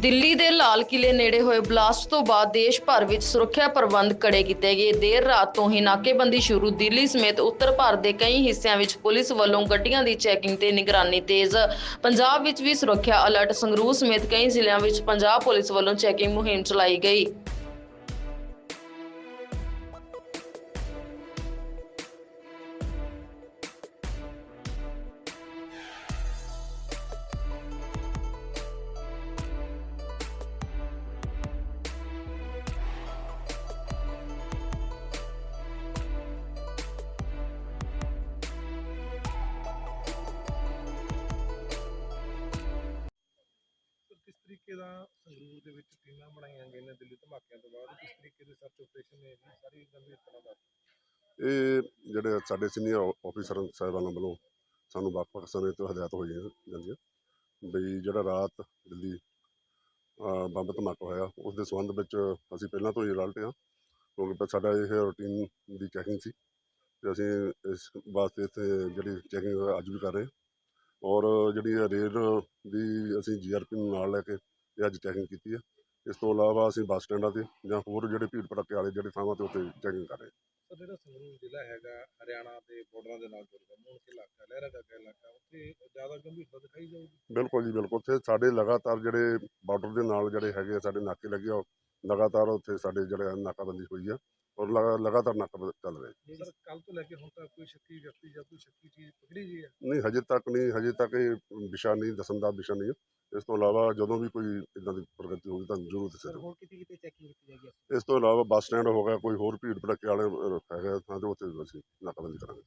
ਦਿੱਲੀ ਦੇ ਲਾਲ ਕਿਲੇ ਨੇੜੇ ਹੋਏ ਬਲਾਸਟ ਤੋਂ ਬਾਅਦ ਦੇਸ਼ ਭਰ ਵਿੱਚ ਸੁਰੱਖਿਆ ਪ੍ਰਬੰਧ ਕੜੇ ਕੀਤੇ ਗਏ। ਦੇਰ ਰਾਤ ਤੋਂ ਹੀ ਨਾਕੇਬੰਦੀ ਸ਼ੁਰੂ। ਦਿੱਲੀ ਸਮੇਤ ਉੱਤਰ ਭਾਰਤ ਦੇ ਕਈ ਹਿੱਸਿਆਂ ਵਿੱਚ ਪੁਲਿਸ ਵੱਲੋਂ ਗੱਡੀਆਂ ਦੀ ਚੈਕਿੰਗ ਤੇ ਨਿਗਰਾਨੀ ਤੇਜ਼। ਪੰਜਾਬ ਵਿੱਚ ਵੀ ਸੁਰੱਖਿਆ ਅਲਰਟ। ਸੰਗਰੂਰ ਸਮੇਤ ਕਈ ਜ਼ਿਲ੍ਹਿਆਂ ਵਿੱਚ ਪੰਜਾਬ ਪੁਲਿਸ ਵੱਲੋਂ ਚੈਕਿੰਗ ਮੁਹਿੰਮ ਚਲਾਈ ਗਈ। ਤਰੀਕੇ ਦਾ ਸੰਗਰੂਰ ਦੇ ਵਿੱਚ ਟੀਮਾਂ ਬਣਾਈਆਂ ਗਈਆਂ ਨੇ ਦਿੱਲੀ ਧਮਾਕਿਆਂ ਤੋਂ ਬਾਅਦ ਕਿਸ ਤਰੀਕੇ ਦੇ ਸਰਚ ਆਪਰੇਸ਼ਨ ਨੇ ਜੀ, ਸਾਰੀ ਗੰਭੀਰਤਾ ਨਾਲ ਇਹ ਜਿਹੜੇ ਸਾਡੇ ਸੀਨੀਅਰ ਆਫੀਸਰ ਸਾਹਿਬਾਨਾਂ ਵੱਲੋਂ ਸਾਨੂੰ ਵੱਖ-ਵੱਖ ਸਮੇਂ ਤੋਂ ਹਦਾਇਤ ਹੋਈਆਂ ਜਾਂਦੀਆਂ ਬਈ ਜਿਹੜਾ ਰਾਤ ਦਿੱਲੀ ਬੰਬ ਧਮਾਕਾ ਹੋਇਆ ਉਸ ਦੇ ਸੰਬੰਧ ਵਿੱਚ ਅਸੀਂ ਪਹਿਲਾਂ ਤੋਂ ਹੀ ਅਲਰਟ ਹਾਂ, ਕਿਉਂਕਿ ਸਾਡਾ ਇਹ ਰੂਟੀਨ ਦੀ ਚੈਕਿੰਗ ਸੀ ਤੇ ਅਸੀਂ ਇਸ ਵਾਸਤੇ ਇੱਥੇ ਜਿਹੜੀ ਚੈਕਿੰਗ ਅੱਜ ਵੀ ਕਰ ਰਹੇ ਔਰ ਜਿਹੜੀ ਰੇਲ ਦੀ ਅਸੀਂ ਜੀਆਰਪੀ ਨੂੰ ਨਾਲ ਲੈ ਕੇ ਇਹ ਅੱਜ ਚੈਕਿੰਗ ਕੀਤੀ ਹੈ ਇਸ ਤੋਂ ਇਲਾਵਾ ਅਸੀਂ ਬੱਸ ਸਟੈਂਡਾਂ ਤੇ ਜਾਂ ਹੋਰ ਜਿਹੜੇ ਭੀੜ ਭੜੱਕੇ ਵਾਲੇ ਜਿਹੜੇ ਥਾਵਾਂ ਤੇ ਉੱਤੇ ਚੈਕਿੰਗ ਕਰ ਰਹੇ ਹਾਂ ਸਰ ਜਿਹੜਾ ਸੰਗਰੂਰ ਜ਼ਿਲ੍ਹਾ ਹੈਗਾ ਹਰਿਆਣਾ ਦੇ ਬਾਰਡਰਾਂ ਦੇ ਨਾਲ ਜੁੜਦਾ ਮੂਨਕ ਇਲਾਕਾ ਲਹਿਰਾ ਗਾਗਾ ਇਲਾਕਾ ਉੱਥੇ ਜ਼ਿਆਦਾ ਗੰਭੀਰਤਾ ਦਿਖਾਈ ਜਾਊਗੀ? ਬਿਲਕੁਲ ਜੀ ਬਿਲਕੁਲ। ਉੱਥੇ ਸਾਡੇ ਲਗਾਤਾਰ ਜਿਹੜੇ ਬਾਰਡਰ ਦੇ ਨਾਲ ਜਿਹੜੇ ਹੈਗੇ ਆ ਸਾਡੇ ਨਾਕੇ ਲੱਗੇ ਆ ਲਗਾਤਾਰ ਉੱਥੇ ਸਾਡੇ ਜਿਹੜੇ ਨਾਕਾਬੰਦੀ ਹੋਈ ਆ। ਔਰ ਲਗਾ- ਲਗਾਤਾਰ ਨਾਕਾ ਚੱਲ ਰਿਹਾ ਸਰ ਕੱਲ ਤੋਂ ਲੈ ਕੇ ਹੁਣ ਤੱਕ ਕੋਈ ਸ਼ੱਕੀ ਵਿਅਕਤੀ ਜਾਂ ਕੋਈ ਸ਼ੱਕੀ ਚੀਜ਼ ਪਕੜੀ ਗਈ ਹੈ? ਨਹੀਂ ਹਜੇ ਤੱਕ ਨਹੀਂ ਹਜੇ ਤੱਕ ਇਹ ਵਿਸ਼ਾ ਨਹੀਂ ਦੱਸਣ ਦਾ ਵਿਸ਼ਾ ਨਹੀਂ ਹੈ। ਇਸ ਤੋਂ ਇਲਾਵਾ ਜਦੋਂ ਵੀ ਕੋਈ ਇਦਾਂ ਦੀ ਪ੍ਰਗਤੀ ਹੋਊਗੀ ਤਾਂ ਜ਼ਰੂਰ ਦੱਸਿਆ ਜਾਊਗਾ। ਹੋਰ ਕਿਤੇ ਕਿਤੇ ਚੈਕਿੰਗ ਕੀਤੀ ਜਾਏਗੀ। ਇਸ ਤੋਂ ਇਲਾਵਾ ਬੱਸ ਸਟੈਂਡ ਹੋ ਗਿਆ ਕੋਈ ਹੋਰ ਭੀੜ ਭੜੱਕੇ ਵਾਲੇ ਅਹ, ਹੈਗਾ ਥਾਂ ਤੇ ਉੱਥੇ ਅਸੀਂ ਨਾਕਾਬੰਦੀ ਕਰਾਂਗੇ।